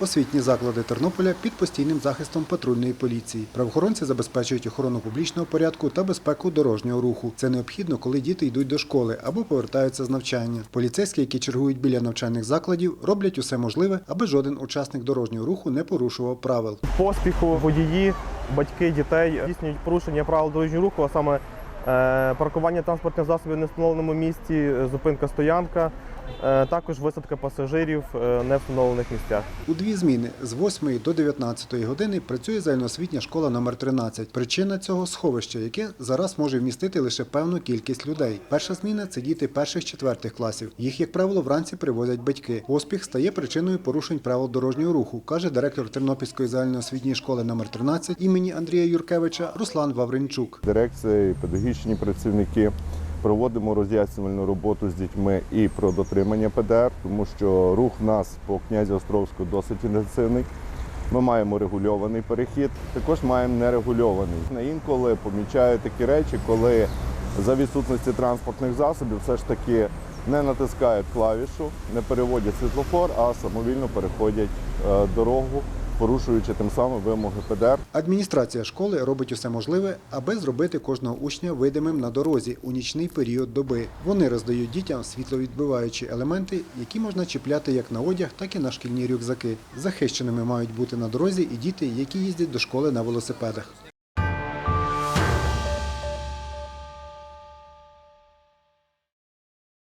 Освітні заклади Тернополя під постійним захистом патрульної поліції. Правоохоронці забезпечують охорону публічного порядку та безпеку дорожнього руху. Це необхідно, коли діти йдуть до школи або повертаються з навчання. Поліцейські, які чергують біля навчальних закладів, роблять усе можливе, аби жоден учасник дорожнього руху не порушував правил. поспіху водії, батьки дітей здійснюють порушення правил дорожнього руху, а саме е, паркування транспортних засобів в невстановленому місці, зупинка стоянка, також висадка пасажирів е, не в встановлених місцях. У дві зміни з 8 до 19 години працює загальноосвітня школа номер 13. Причина цього сховище, яке зараз може вмістити лише певну кількість людей. Перша зміна це діти перших-четвертих класів. Їх, як правило, вранці привозять батьки. Поспіх стає причиною порушень правил дорожнього руху, каже директор Тернопільської загальноосвітньої школи номер 13 імені Андрія Юркевича Руслан Вавренчук. Дирекція і педагогічні працівники проводимо роз'яснювальну роботу з дітьми і про дотримання ПДР, тому що рух в нас по князі Островську досить інтенсивний. Ми маємо регульований перехід, також маємо нерегульований. Інколи помічаю такі речі, коли за відсутності транспортних засобів все ж таки не натискають клавішу, не переводять світлофор, а самовільно переходять е, дорогу, порушуючи тим самим вимоги ПДР. Адміністрація школи робить усе можливе, аби зробити кожного учня видимим на дорозі у нічний період доби. Вони роздають дітям світловідбиваючі елементи, які можна чіпляти як на одяг, так і на шкільні рюкзаки. Захищеними мають бути на дорозі і діти, які їздять до школи на велосипедах.